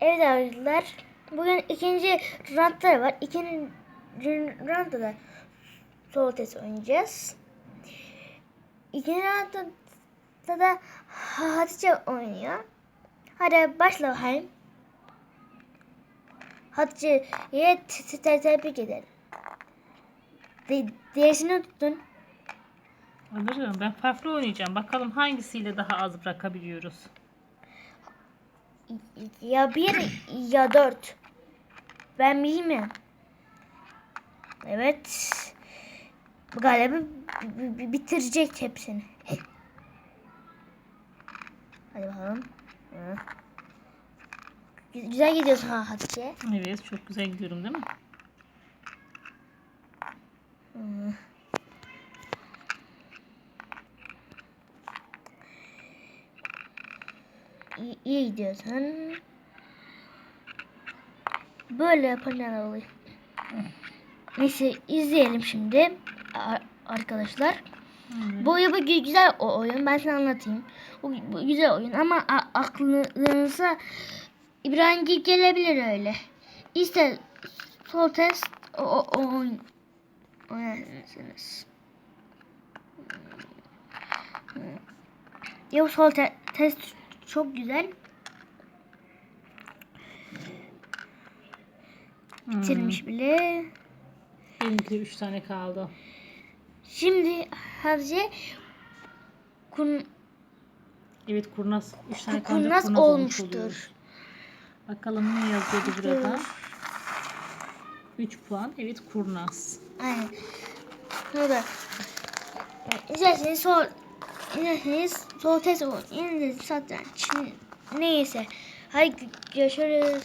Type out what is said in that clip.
Evet arkadaşlar. Bugün ikinci roundda var. İkinci roundda da solo test oynayacağız. İkinci roundda da Hatice oynuyor. Hadi başla bakayım. Hatice'ye te- te- te- tebrik ederim. De dersini tuttun. Alırım. Ben farklı oynayacağım. Bakalım hangisiyle daha az bırakabiliyoruz. Ya bir ya dört. Ben bilmiyorum. Evet. Bu galiba bi- bi- bitirecek hepsini. Hadi bakalım. Güzel gidiyorsun ha Hatice. Evet çok güzel gidiyorum değil mi? Hı. İyi, iyi gidiyorsun. Böyle yapanlar oluyor. Neyse izleyelim şimdi ar- arkadaşlar. Evet. Bu oyun bu gü- güzel o oyun. Ben sana anlatayım. Bu, bu güzel oyun ama aklınıza İbrahim gelebilir öyle. İşte sol test o, o, o oyun oynarsınız. Ya sol te- test çok güzel. Hmm. Bitirmiş bile. Benimki 3 tane kaldı. Şimdi Hatice kun, Evet kurnaz. 3 tane kaldı. kurnaz olmuş olmuştur. oluyor. Bakalım ne yazıyordu burada. 3 puan. Evet kurnaz. Aynen. Burada. İsterseniz sol İsterseniz sol test o. İngiliz satranç. Neyse. Hadi görüşürüz.